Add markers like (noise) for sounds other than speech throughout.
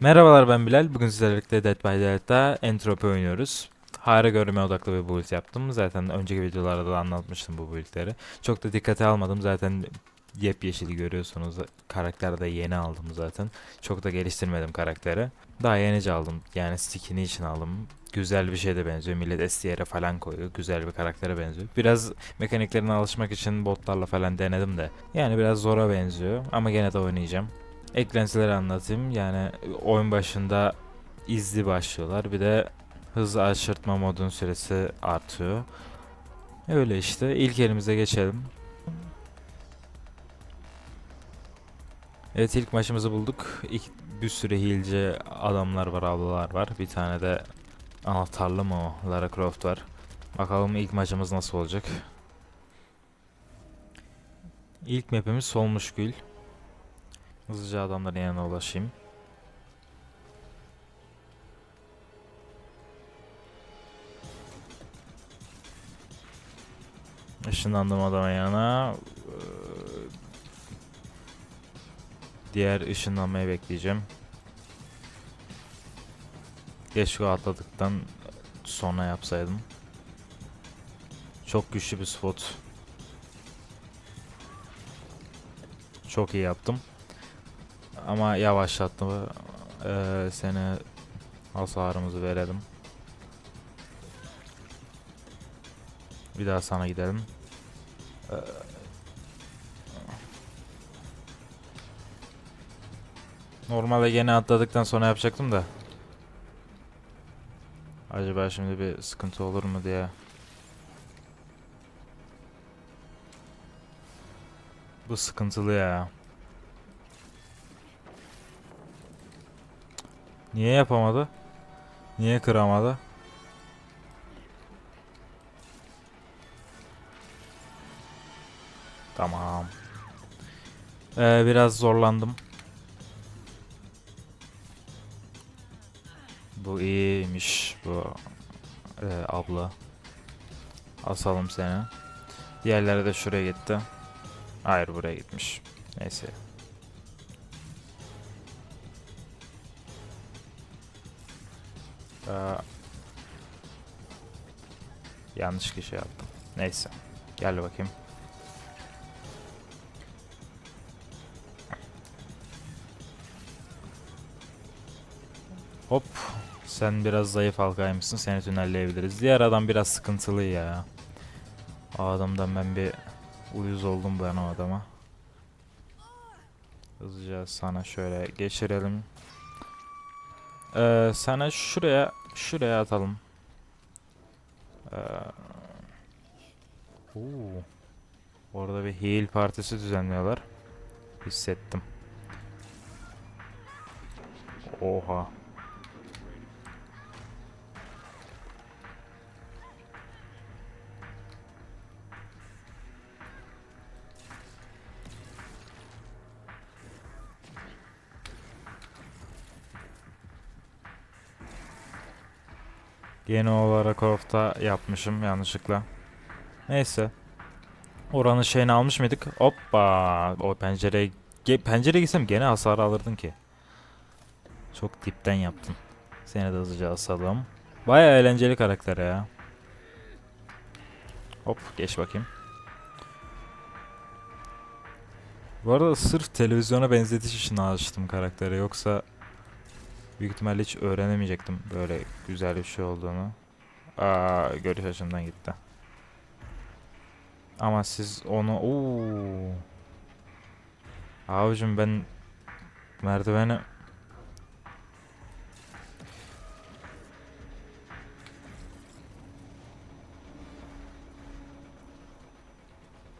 Merhabalar ben Bilal. Bugün sizlerle birlikte Dead by Daylight'ta Entropy oynuyoruz. Hara görme odaklı bir build yaptım. Zaten önceki videolarda da anlatmıştım bu build'leri. Çok da dikkate almadım. Zaten yepyeşili görüyorsunuz. Karakter de yeni aldım zaten. Çok da geliştirmedim karakteri. Daha yenice aldım. Yani skin'i için aldım. Güzel bir şeye de benziyor. Millet STR'e falan koyuyor. Güzel bir karaktere benziyor. Biraz mekaniklerine alışmak için botlarla falan denedim de. Yani biraz zora benziyor. Ama gene de oynayacağım. Eklentileri anlatayım. Yani oyun başında izli başlıyorlar. Bir de hız aşırtma modun süresi artıyor. Öyle işte. İlk elimize geçelim. Evet ilk maçımızı bulduk. İlk, bir sürü hileci adamlar var, ablalar var. Bir tane de anahtarlı mı o? Lara Croft var. Bakalım ilk maçımız nasıl olacak. İlk mapimiz Solmuş Gül. Hızlıca adamların yanına ulaşayım. Işınlandım adamın yanına. Ee, Diğer ışınlanmayı bekleyeceğim. Keşke atladıktan sonra yapsaydım. Çok güçlü bir spot. Çok iyi yaptım. Ama yavaşlattı. Ee, seni hasarımızı verelim. Bir daha sana gidelim. Ee, Normalde gene atladıktan sonra yapacaktım da. Acaba şimdi bir sıkıntı olur mu diye. Bu sıkıntılı ya. Niye yapamadı? Niye kıramadı? Tamam. Ee, biraz zorlandım. Bu iyiymiş bu ee, abla. Asalım seni. Diğerleri de şuraya gitti. Hayır buraya gitmiş. Neyse. Ee, yanlış kişi yaptım. Neyse. Gel bakayım. Hop. Sen biraz zayıf halkaymışsın. Seni tünelleyebiliriz. Diğer adam biraz sıkıntılı ya. O adamdan ben bir uyuz oldum ben o adama. Hızlıca sana şöyle geçirelim. Ee, sana şuraya şuraya atalım. Ee. Orada bir heal partisi düzenliyorlar. Hissettim. Oha. Gene olarak Croft'ta yapmışım yanlışlıkla. Neyse. Oranın şeyini almış mıydık? Hoppa. O pencereye ge pencereye gitsem gene hasar alırdın ki. Çok dipten yaptın. Seni de hızlıca asalım. Baya eğlenceli karakter ya. Hop geç bakayım. Bu arada sırf televizyona benzetiş için açtım karakteri yoksa Büyük ihtimalle hiç öğrenemeyecektim böyle güzel bir şey olduğunu. Aa, görüş açımdan gitti. Ama siz onu... Oo. Abicim ben merdiveni...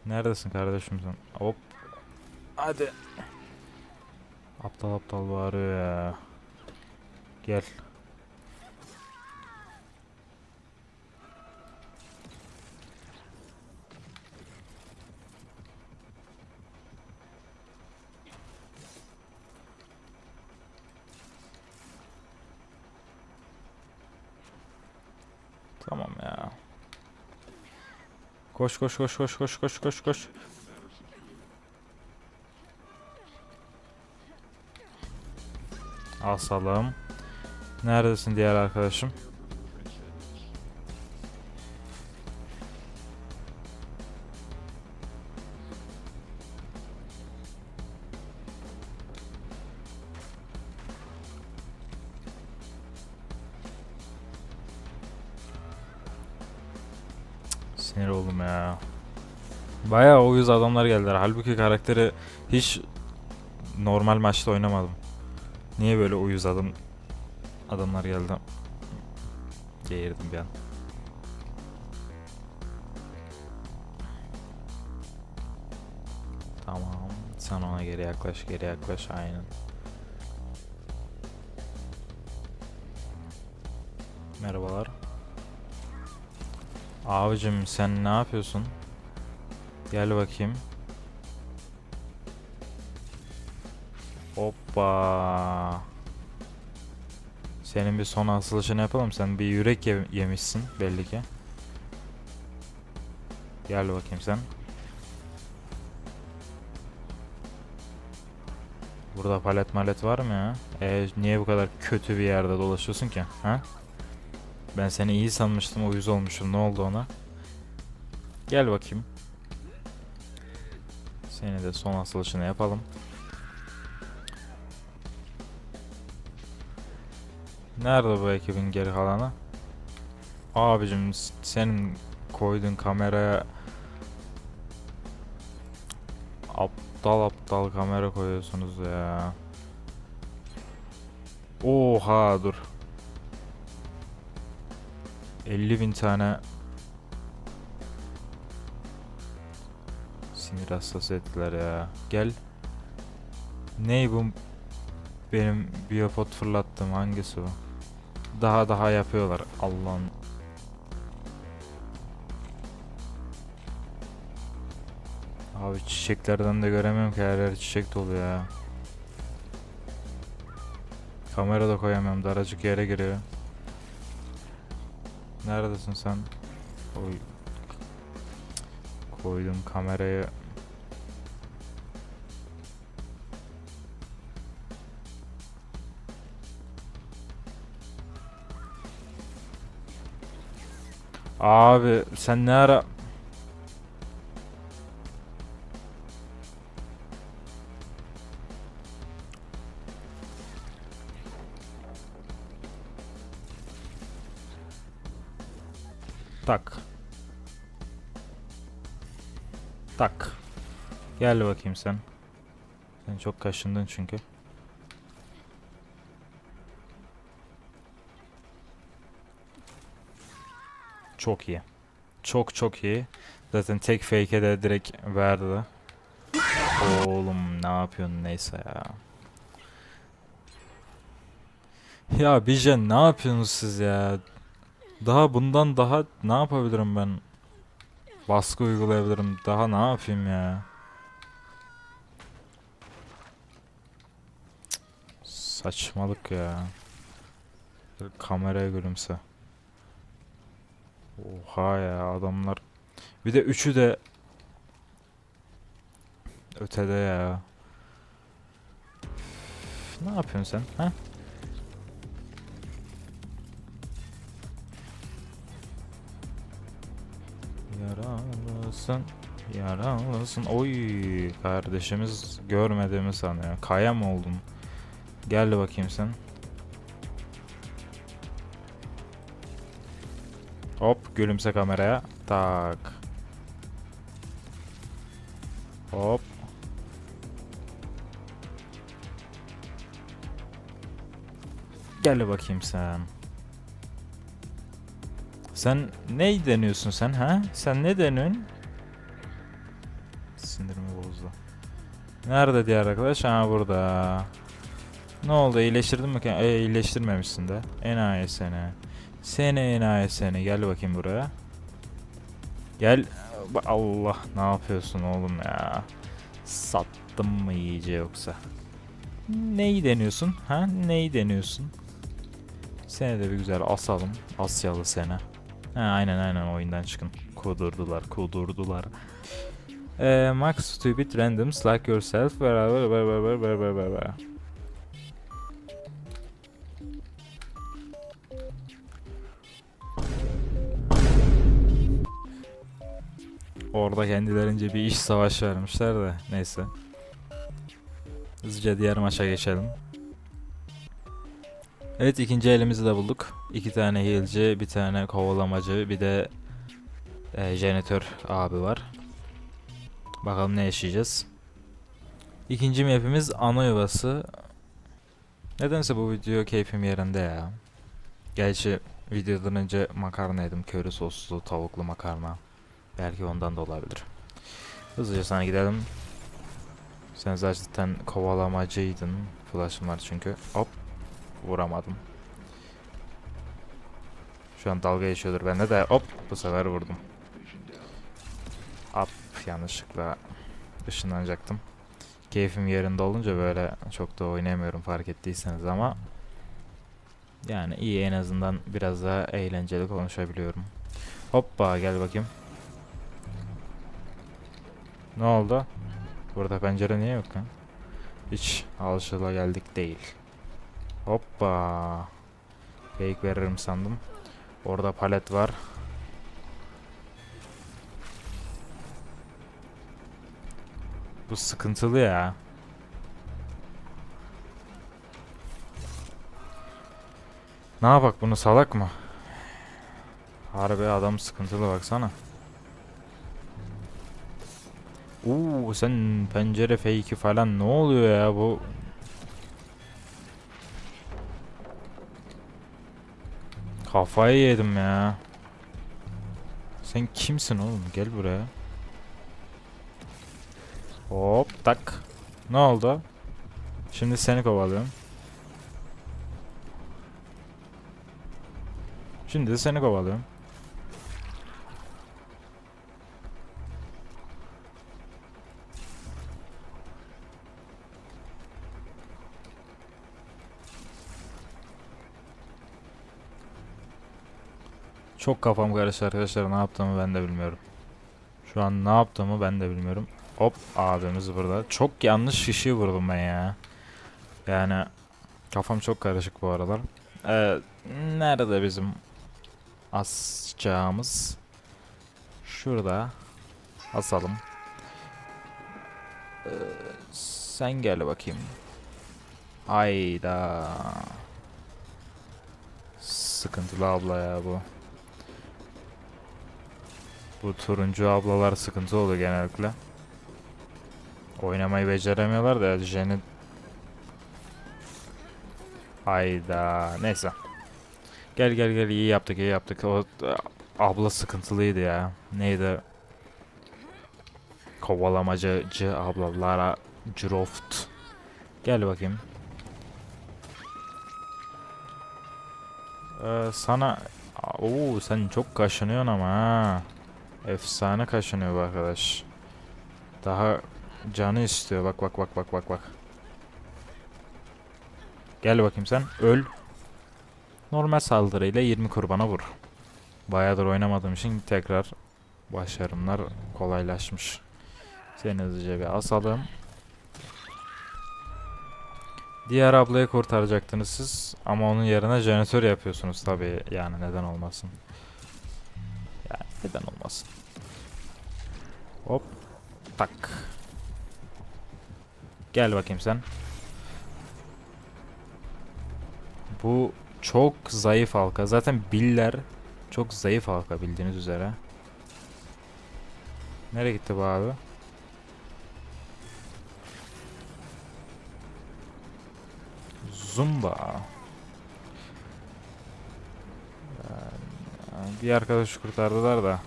Neredesin kardeşim sen? Hop. Hadi. Aptal aptal bağırıyor ya. Gel. Tamam ya. Koş koş koş koş koş koş koş koş. Asalım. Neredesin diğer arkadaşım? Sinir oldum ya. Bayağı uyuz adamlar geldiler. Halbuki karakteri hiç normal maçta oynamadım. Niye böyle uyuz adam adamlar geldi? Geğirdim bir an. Tamam. Sen ona geri yaklaş, geri yaklaş. Aynen. Merhabalar. Abicim sen ne yapıyorsun? Gel bakayım. Hoppa. Senin bir son asılışını yapalım. Sen bir yürek ye- yemişsin belli ki. Gel bakayım sen. Burada palet malet var mı ya? E, niye bu kadar kötü bir yerde dolaşıyorsun ki? Ha? Ben seni iyi sanmıştım, uyuz olmuşum. Ne oldu ona? Gel bakayım. Seni de son asılışını yapalım. Nerede bu ekibin geri kalanı? Abicim senin koyduğun kameraya aptal aptal kamera koyuyorsunuz ya. Oha dur. 50 bin tane sinir hastası ettiler ya. Gel. Ney bu benim biopot fırlattım hangisi bu? Daha daha yapıyorlar Allah'ın. Abi çiçeklerden de göremiyorum ki her yer çiçek dolu ya. Kamera da koyamıyorum daracık yere giriyor. Neredesin sen? Oy. Koydum kamerayı. Abi sen ne ara Tak. Tak. Gel bakayım sen. Sen çok kaşındın çünkü. Çok iyi. Çok çok iyi. Zaten tek fake'e de direkt verdi. Oğlum ne yapıyorsun neyse ya. Ya Bijen ne yapıyorsunuz siz ya? Daha bundan daha ne yapabilirim ben? Baskı uygulayabilirim. Daha ne yapayım ya? Saçmalık ya. Kameraya gülümse. Oha ya adamlar. Bir de üçü de ötede ya. Ne yapıyorsun sen? Ha? Yaralısın, yaralısın. Oy, kardeşimiz görmediğimi sanıyor. Kaya mı oldun? Gel bakayım sen. Hop, gülümse kameraya. Tak. Hop. Gel bakayım sen. Sen ne deniyorsun sen ha? Sen ne deniyorsun? Sinirimi bozdu. Nerede diğer arkadaş? Ha burada. Ne oldu iyileştirdin mi? E, iyileştirmemişsin de. Enayi seni. Seni enayi seni. Gel bakayım buraya. Gel. Allah ne yapıyorsun oğlum ya? Sattım mı iyice yoksa? Neyi deniyorsun? Ha? Neyi deniyorsun? Seni de bir güzel asalım. Asyalı seni. Ha, aynen aynen oyundan çıkın. Kudurdular, kudurdular. Eee Max Stupid Randoms Like Yourself ver ver ver ver Orada kendilerince bir iş savaş vermişler de neyse. Hızlıca diğer maça geçelim. Evet ikinci elimizi de bulduk. İki tane heal'ci, bir tane kovalamacı, bir de e, jeneratör abi var. Bakalım ne yaşayacağız. İkinci map'imiz ana yuvası. Nedense bu video keyfim yerinde ya. Gerçi videodan önce makarna yedim. Köri soslu tavuklu makarna. Belki ondan da olabilir. Hızlıca sana gidelim. Sen zaten kovalamacıydın. Flash'ım var çünkü. Hop. Vuramadım. Şu an dalga geçiyordur bende de hop bu sefer vurdum. Hop yanlışlıkla ışınlanacaktım. Keyfim yerinde olunca böyle çok da oynayamıyorum fark ettiyseniz ama yani iyi en azından biraz daha eğlenceli konuşabiliyorum. Hoppa gel bakayım. Ne oldu? Burada pencere niye yok lan? Hiç alışıla geldik değil. Hoppa. Fake veririm sandım. Orada palet var. Bu sıkıntılı ya. Ne yapak bunu salak mı? Harbi adam sıkıntılı baksana. Uuu sen pencere fake'i falan ne oluyor ya bu? Kafayı yedim ya. Sen kimsin oğlum? Gel buraya. Hop tak. Ne oldu? Şimdi seni kovalıyorum. Şimdi de seni kovalıyorum. Çok kafam karıştı arkadaşlar. Ne yaptığımı ben de bilmiyorum. Şu an ne yaptığımı ben de bilmiyorum. Hop abimiz burada. Çok yanlış kişiyi vurdum ben ya. Yani kafam çok karışık bu aralar. Ee, nerede bizim asacağımız? Şurada. Asalım. Ee, sen gel bakayım. Hayda. Sıkıntılı abla ya bu. Bu turuncu ablalar sıkıntı oluyor genellikle. Oynamayı beceremiyorlar da Jen'i... Hayda. Neyse. Gel gel gel iyi yaptık iyi yaptık. O abla sıkıntılıydı ya. Neydi? Kovalamacıcı ablalara Droft. Gel bakayım. Ee, sana... Oo sen çok kaşınıyorsun ama ha. Efsane kaşınıyor bu arkadaş. Daha canı istiyor. Bak bak bak bak bak bak. Gel bakayım sen. Öl. Normal saldırıyla 20 kurbana vur. Bayağıdır oynamadığım için tekrar başarımlar kolaylaşmış. Seni hızlıca bir asalım. Diğer ablayı kurtaracaktınız siz ama onun yerine jeneratör yapıyorsunuz tabii yani neden olmasın. Neden olmasın. Hop. Tak. Gel bakayım sen. Bu çok zayıf halka. Zaten biller çok zayıf halka bildiğiniz üzere. Nereye gitti bu abi? Zumba. Bir arkadaşı kurtardılar da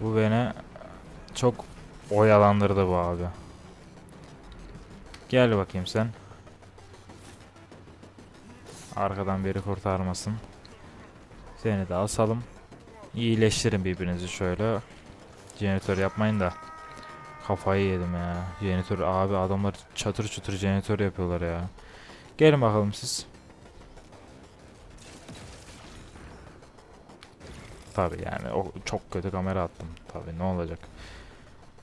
bu beni çok oyalandırdı bu abi. Gel bakayım sen. Arkadan biri kurtarmasın. Seni de asalım. İyileştirin birbirinizi şöyle. Jeneratör yapmayın da. Kafayı yedim ya. Jeneratör abi adamlar çatır çatır jeneratör yapıyorlar ya. Gelin bakalım siz. Tabi yani o çok kötü kamera attım. Tabi ne olacak.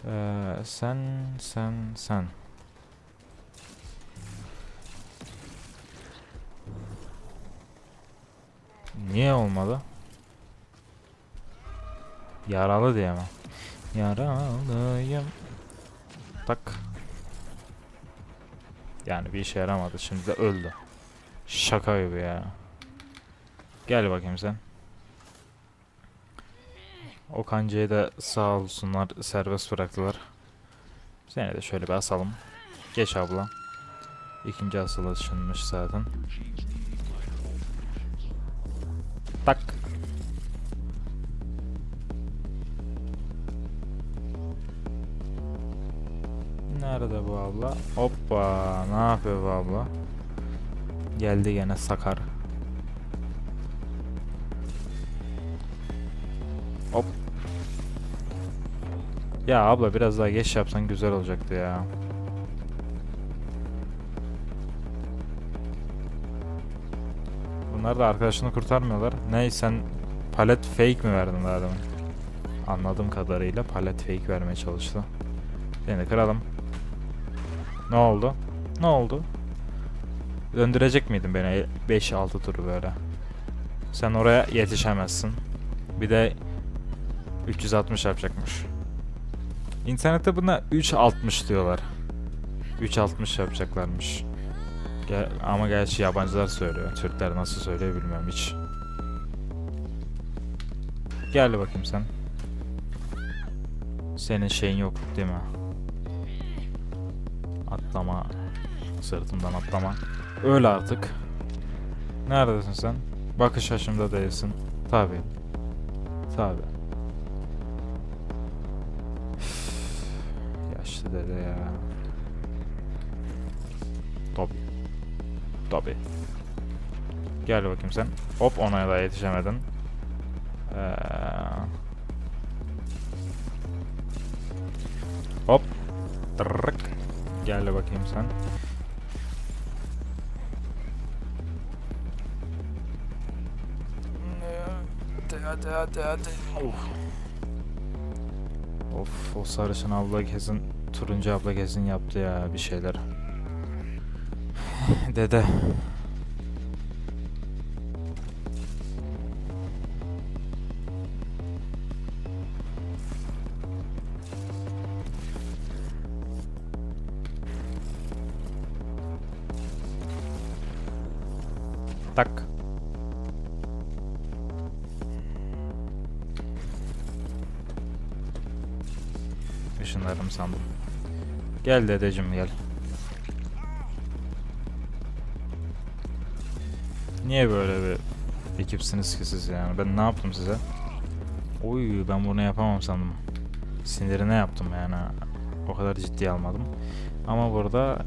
Ee, sen sen sen. Niye olmadı? Yaralı diye mi? Yaralıyım. Tak. Yani bir işe yaramadı. Şimdi de öldü. Şaka gibi ya. Gel bakayım sen. O kancayı da sağ olsunlar serbest bıraktılar. Seni de şöyle bir asalım. Geç abla. İkinci asılışınmış zaten. Tak. Nerede bu abla? Hoppa. Ne yapıyor bu abla? Geldi gene sakar. Ya abla biraz daha geç yapsan güzel olacaktı ya. Bunlar da arkadaşını kurtarmıyorlar. Ne sen palet fake mi verdin daha? Anladığım kadarıyla palet fake vermeye çalıştı. Seni kıralım. Ne oldu? Ne oldu? Döndürecek miydin beni 5-6 tur böyle? Sen oraya yetişemezsin. Bir de 360 yapacakmış. İnternette buna 360 diyorlar. 360 yapacaklarmış. Ge- ama gerçi yabancılar söylüyor. Türkler nasıl söylüyor bilmiyorum hiç. Gel bakayım sen. Senin şeyin yok değil mi? Atlama. Sırtımdan atlama. Öl artık. Neredesin sen? Bakış açımda değilsin. Tabi. Tabi. Dede ya. Tabi. Tabi. Gel bakayım sen. Hop ona da yetişemedin. Ee... Hop. Tırrık. Gel bakayım sen. Hadi hadi hadi hadi. Of. Of o sarışın abla kesin turuncu abla kesin yaptı ya bir şeyler. (sighs) Dede. Tak. Işınlarım sandım. Gel dedeciğim gel. Niye böyle bir ekipsiniz ki siz yani? Ben ne yaptım size? Oy ben bunu yapamam sandım. Sinirine yaptım yani. O kadar ciddiye almadım. Ama burada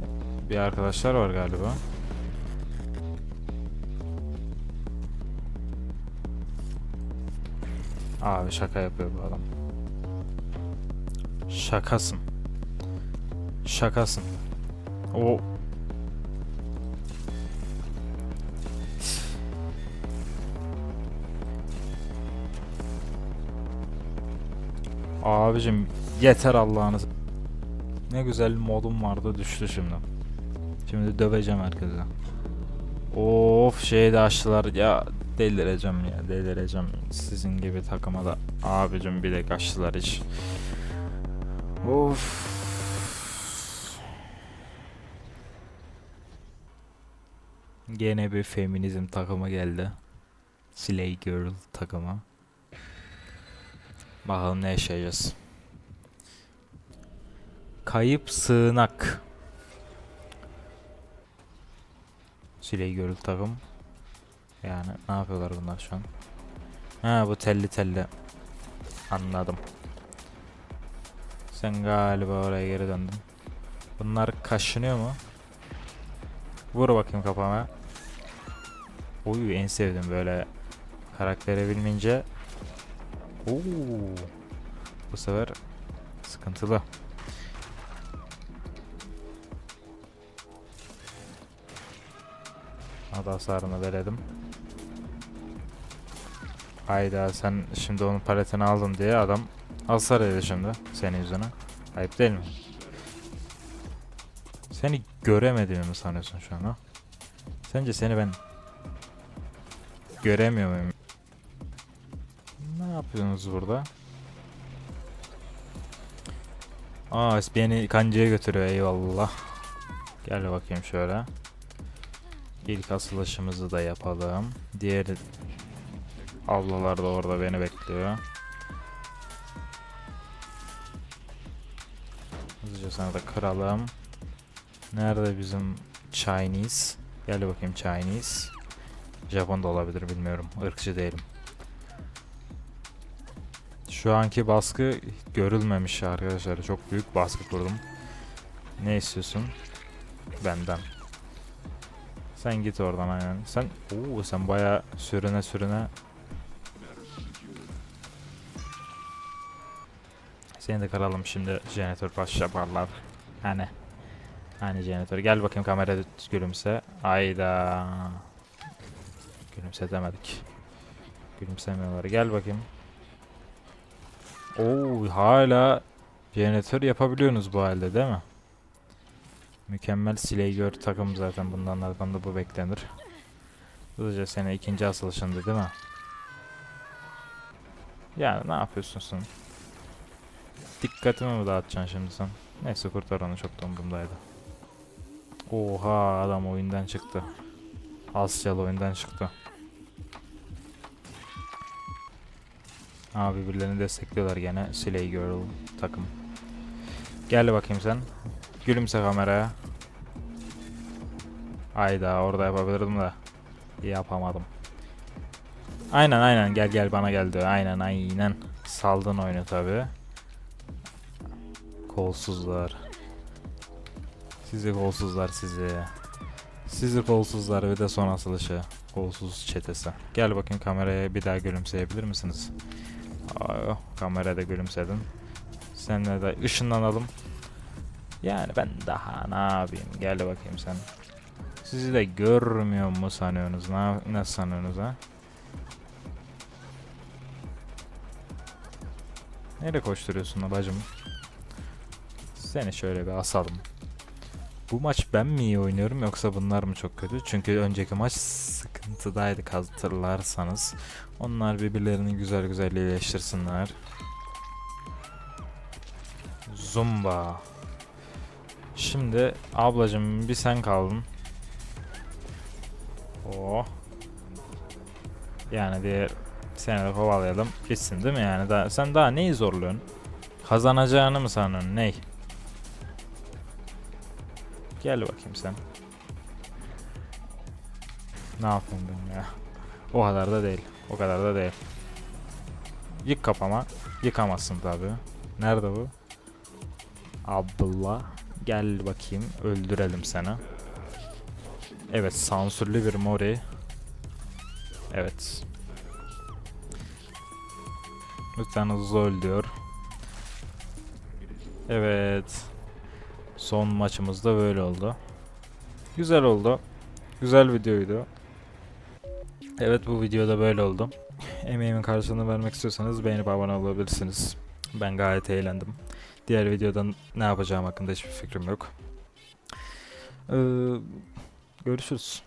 bir arkadaşlar var galiba. Abi şaka yapıyor bu adam. Şakasın. Şakasın. O Abicim yeter Allah'ınız. Ne güzel modum vardı düştü şimdi. Şimdi döveceğim herkese. Of şeyi de açtılar ya delireceğim ya delireceğim. Sizin gibi takıma da abicim bir de kaçtılar hiç. Of. Gene bir feminizm takımı geldi. Slay Girl takımı. Bakalım ne yaşayacağız. Kayıp sığınak. Slay Girl takım. Yani ne yapıyorlar bunlar şu an? Ha bu telli telli. Anladım. Sen galiba oraya geri döndün. Bunlar kaşınıyor mu? Vur bakayım kafama. Oy en sevdim böyle karakteri bilmeyince. Oo. Bu sefer sıkıntılı. Hadi hasarını verelim. Hayda sen şimdi onun paletini aldın diye adam hasar yedi şimdi senin yüzüne. Ayıp değil mi? Seni göremediğimi mi sanıyorsun şu an ha? Sence seni ben göremiyor muyum? Ne yapıyorsunuz burada? Aa beni kancaya götürüyor eyvallah. Gel bakayım şöyle. İlk asılışımızı da yapalım. Diğer ablalar da orada beni bekliyor. Hızlıca sana da kıralım. Nerede bizim Chinese? Gel bakayım Chinese. Japon da olabilir bilmiyorum. Irkçı değilim. Şu anki baskı görülmemiş arkadaşlar. Çok büyük baskı kurdum. Ne istiyorsun? Benden. Sen git oradan aynen. Sen Oo sen baya sürüne sürüne Seni de karalım şimdi jeneratör baş yaparlar. Hani. Hani jeneratör. Gel bakayım kameraya gülümse. Ayda. Gülümse demedik. Gülümsemiyorlar. Gel bakayım. Oo hala jeneratör yapabiliyorsunuz bu halde değil mi? Mükemmel Slayer takım zaten bundan arkamda bu beklenir. Hızlıca sene ikinci asılışında değil mi? Yani ne yapıyorsun sen? Dikkatimi mi dağıtacaksın şimdi sen? Neyse kurtar onu çok da umurumdaydı. Oha adam oyundan çıktı. Asyalı oyundan çıktı. Abi birbirlerini destekliyorlar gene. Slay Girl takım. Gel bakayım sen. Gülümse kameraya. Ayda orada yapabilirdim da. Yapamadım. Aynen aynen gel gel bana geldi. Aynen aynen. Saldın oyunu tabi. Kolsuzlar. Sizi kolsuzlar sizi. Sizi kolsuzlar bir de son asılışı. Kolsuz çetesi. Gel bakayım kameraya bir daha gülümseyebilir misiniz? Aa, kamerada gülümsedin. Seninle de ışınlanalım. Yani ben daha ne yapayım? Gel bakayım sen. Sizi de görmüyor mu sanıyorsunuz? Ne, ne sanıyorsunuz ha? Nereye koşturuyorsun bacım? Seni şöyle bir asalım. Bu maç ben mi iyi oynuyorum yoksa bunlar mı çok kötü? Çünkü önceki maç sıkıntıdaydı hatırlarsanız. Onlar birbirlerini güzel güzel iyileştirsinler. Zumba. Şimdi ablacım bir sen kaldın. Oh. Yani diğer seni de kovalayalım. Bitsin değil mi yani? Daha, sen daha neyi zorluyorsun? Kazanacağını mı sanıyorsun? Ney? Gel bakayım sen. Ne yapayım ben ya? O kadar da değil. O kadar da değil. Yık kafama. Yıkamazsın tabi. Nerede bu? Abdullah. Gel bakayım. Öldürelim seni. Evet sansürlü bir mori. Evet. Lütfen hızlı öl diyor. Evet. Son maçımız da böyle oldu. Güzel oldu. Güzel videoydu. Evet bu videoda böyle oldu. Emeğimin karşılığını vermek istiyorsanız beğenip abone olabilirsiniz. Ben gayet eğlendim. Diğer videoda ne yapacağım hakkında hiçbir fikrim yok. Ee, görüşürüz.